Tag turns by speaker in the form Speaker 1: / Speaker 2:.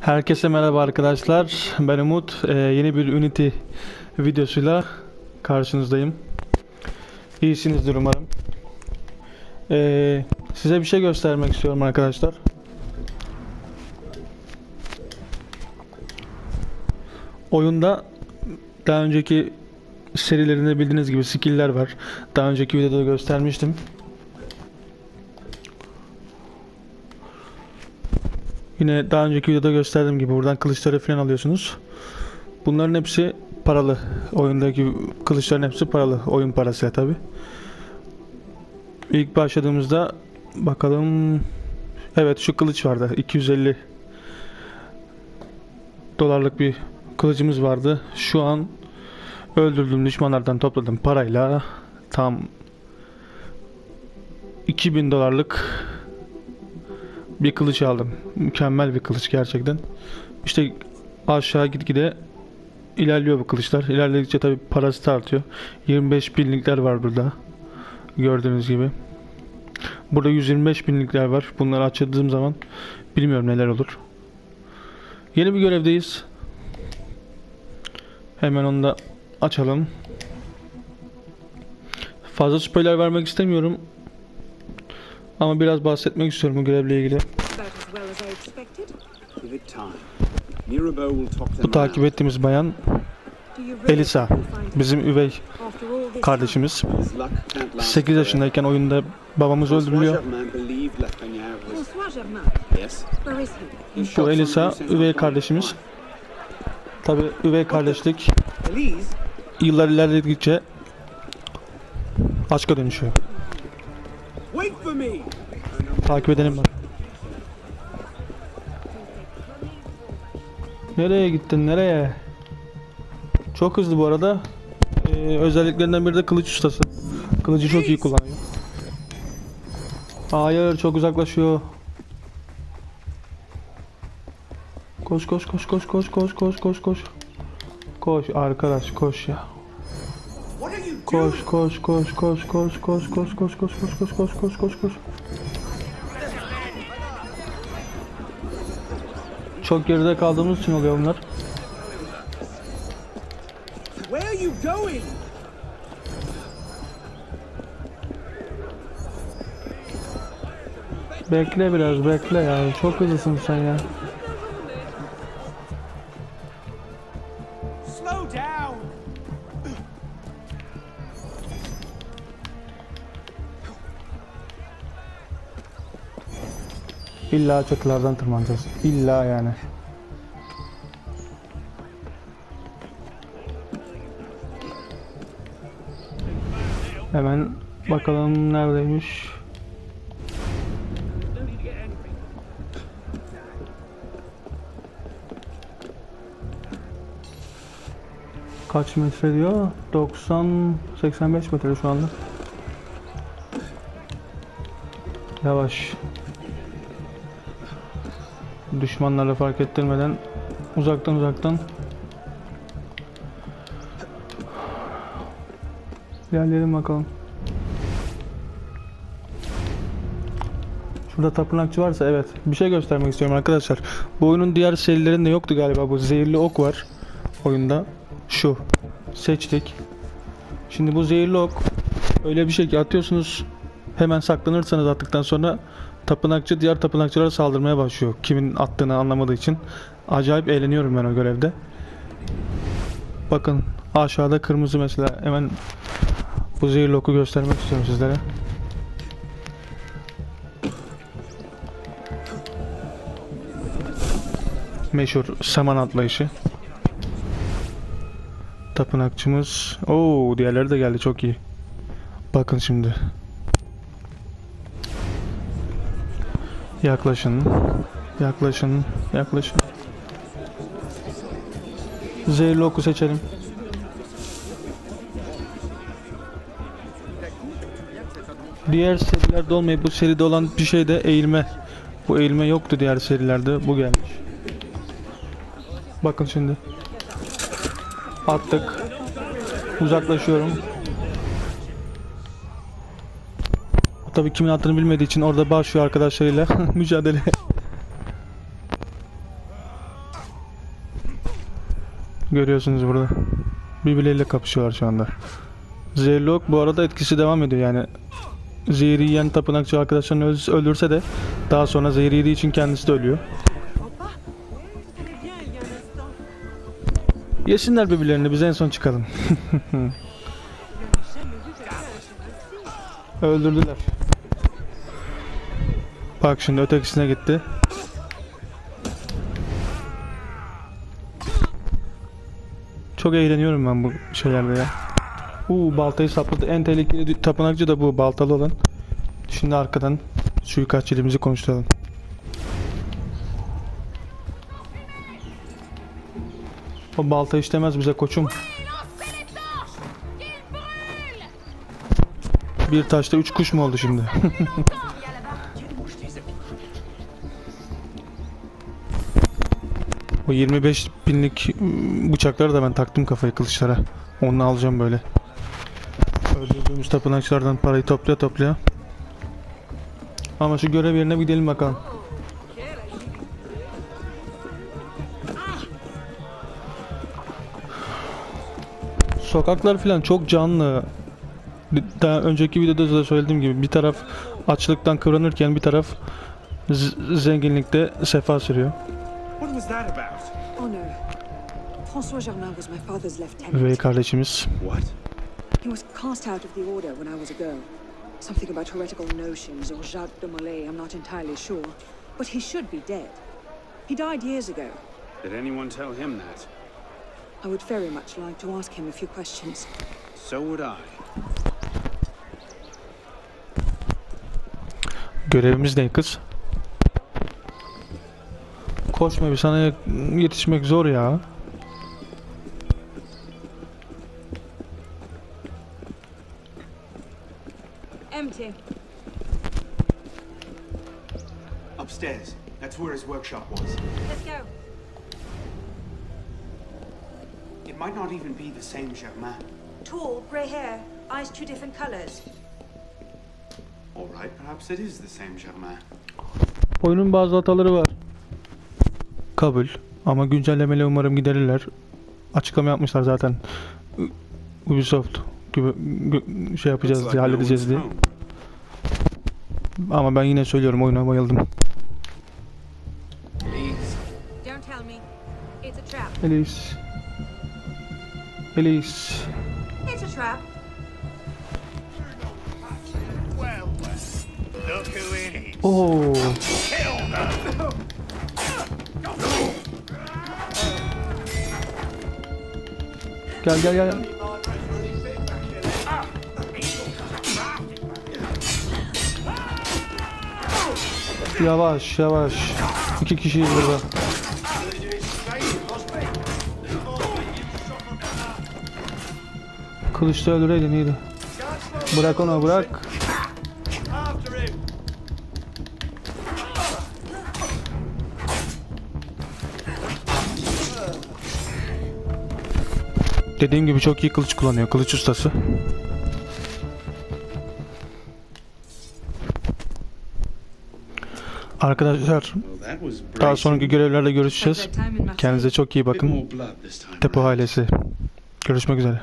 Speaker 1: Herkese merhaba arkadaşlar. Ben Umut. Ee, yeni bir Unity videosuyla karşınızdayım. İyisinizdir umarım. Ee, size bir şey göstermek istiyorum arkadaşlar. Oyunda daha önceki serilerinde bildiğiniz gibi skill'ler var. Daha önceki videoda göstermiştim. Yine daha önceki videoda gösterdiğim gibi buradan kılıçları falan alıyorsunuz. Bunların hepsi paralı. Oyundaki kılıçların hepsi paralı. Oyun parası tabi. İlk başladığımızda bakalım. Evet şu kılıç vardı. 250 dolarlık bir kılıcımız vardı. Şu an öldürdüğüm düşmanlardan topladığım parayla tam 2000 dolarlık bir kılıç aldım. Mükemmel bir kılıç gerçekten. İşte aşağı gitgide ilerliyor bu kılıçlar. İlerledikçe tabi parası da artıyor. 25 binlikler var burada. Gördüğünüz gibi. Burada 125 binlikler var. Bunları açıldığım zaman bilmiyorum neler olur. Yeni bir görevdeyiz. Hemen onu da açalım. Fazla spoiler vermek istemiyorum. Ama biraz bahsetmek istiyorum bu görevle ilgili. Bu takip ettiğimiz bayan Elisa, bizim üvey kardeşimiz. 8 yaşındayken oyunda babamız öldürülüyor. Bu Elisa üvey kardeşimiz. Tabi üvey kardeşlik yıllar ilerledikçe aşka dönüşüyor. Takip edelim bak. Nereye gittin nereye? Çok hızlı bu arada. Ee, özelliklerinden biri de kılıç ustası. Kılıcı çok iyi kullanıyor. Hayır çok uzaklaşıyor. Koş koş koş koş koş koş koş koş koş. Koş arkadaş koş ya. Koş koş koş koş koş koş koş koş koş koş koş koş koş koş koş. Çok geride kaldığımız için oluyor bunlar.
Speaker 2: Where are you going?
Speaker 1: Bekle biraz bekle ya. Çok hızlısın sen ya.
Speaker 2: Slow down!
Speaker 1: İlla çatılardan tırmanacağız. İlla yani. Hemen bakalım neredeymiş. Kaç metre diyor? 90 85 metre şu anda. Yavaş. Düşmanlarla fark ettirmeden uzaktan uzaktan ilerleyelim bakalım. Şurada tapınakçı varsa evet bir şey göstermek istiyorum arkadaşlar. Bu oyunun diğer serilerinde yoktu galiba bu zehirli ok var oyunda. Şu seçtik. Şimdi bu zehirli ok öyle bir şey ki atıyorsunuz hemen saklanırsanız attıktan sonra tapınakçı diğer tapınakçılara saldırmaya başlıyor. Kimin attığını anlamadığı için. Acayip eğleniyorum ben o görevde. Bakın aşağıda kırmızı mesela hemen bu zehirli oku göstermek istiyorum sizlere. Meşhur saman atlayışı. Tapınakçımız. Oo, diğerleri de geldi çok iyi. Bakın şimdi. Yaklaşın. Yaklaşın. Yaklaşın. Zehirli oku seçelim. Diğer serilerde olmayıp bu seride olan bir şey de eğilme. Bu eğilme yoktu diğer serilerde. Bu gelmiş. Bakın şimdi. Attık. Uzaklaşıyorum. Tabii kimin attığını bilmediği için orada başlıyor arkadaşlarıyla mücadele. Görüyorsunuz burada. Birbirleriyle kapışıyorlar şu anda. Zehirli ok bu arada etkisi devam ediyor yani. Zehri yiyen tapınakçı arkadaşlarını öl- öldürse de daha sonra zehri yediği için kendisi de ölüyor. Yesinler birbirlerini biz en son çıkalım. Öldürdüler. Bak şimdi ötekisine gitti. Çok eğleniyorum ben bu şeylerde ya. Uuu baltayı sapladı. En tehlikeli tapınakçı da bu baltalı olan. Şimdi arkadan suikastçilimizi konuşturalım. O balta işlemez bize koçum. Bir taşta üç kuş mu oldu şimdi? o 25 binlik ıı, bıçakları da ben taktım kafayı kılıçlara. Onu alacağım böyle. Öldürdüğümüz tapınakçılardan parayı toplaya toplaya. Ama şu görev yerine gidelim bakalım. Sokaklar falan çok canlı. Daha önceki videoda da söylediğim gibi bir taraf açlıktan kıvranırken bir taraf zenginlikte sefa sürüyor.
Speaker 2: What was that about?
Speaker 3: Oh no. François Germain was my father's lieutenant.
Speaker 1: Üvey kardeşimiz.
Speaker 2: What?
Speaker 3: He was cast out of the order when I was a girl. Something about heretical notions or Jacques de Molay, I'm not entirely sure. But he should be dead. He died years ago.
Speaker 2: Did anyone tell him that?
Speaker 3: I would very much like to ask him a few questions.
Speaker 2: So would I.
Speaker 1: Görevimiz ne kız? Koşma bir sana ye- yetişmek zor ya.
Speaker 3: Empty.
Speaker 4: Upstairs. That's where his workshop was.
Speaker 3: Let's go.
Speaker 4: It might not even be the same Germain.
Speaker 3: Tall, grey hair, eyes two different colors.
Speaker 4: All right, perhaps it is the same Germain.
Speaker 1: Oyunun bazı hataları var. Kabul. Ama güncellemeyle umarım giderirler. Açıklama yapmışlar zaten. Ubisoft gibi şey yapacağız diye halledeceğiz diye. Ama ben yine söylüyorum oyuna bayıldım.
Speaker 2: Please.
Speaker 3: Don't tell me. It's a trap.
Speaker 1: Elise. Elise.
Speaker 3: It's a trap.
Speaker 5: Look
Speaker 1: Gel gel gel. Yavaş yavaş. İki kişiyiz burada. Kılıçla öldüreydin iyiydi. Bırak onu bırak. Dediğim gibi çok iyi kılıç kullanıyor. Kılıç ustası. Arkadaşlar daha sonraki görevlerde görüşeceğiz. Kendinize çok iyi bakın. Tepo ailesi. Görüşmek üzere.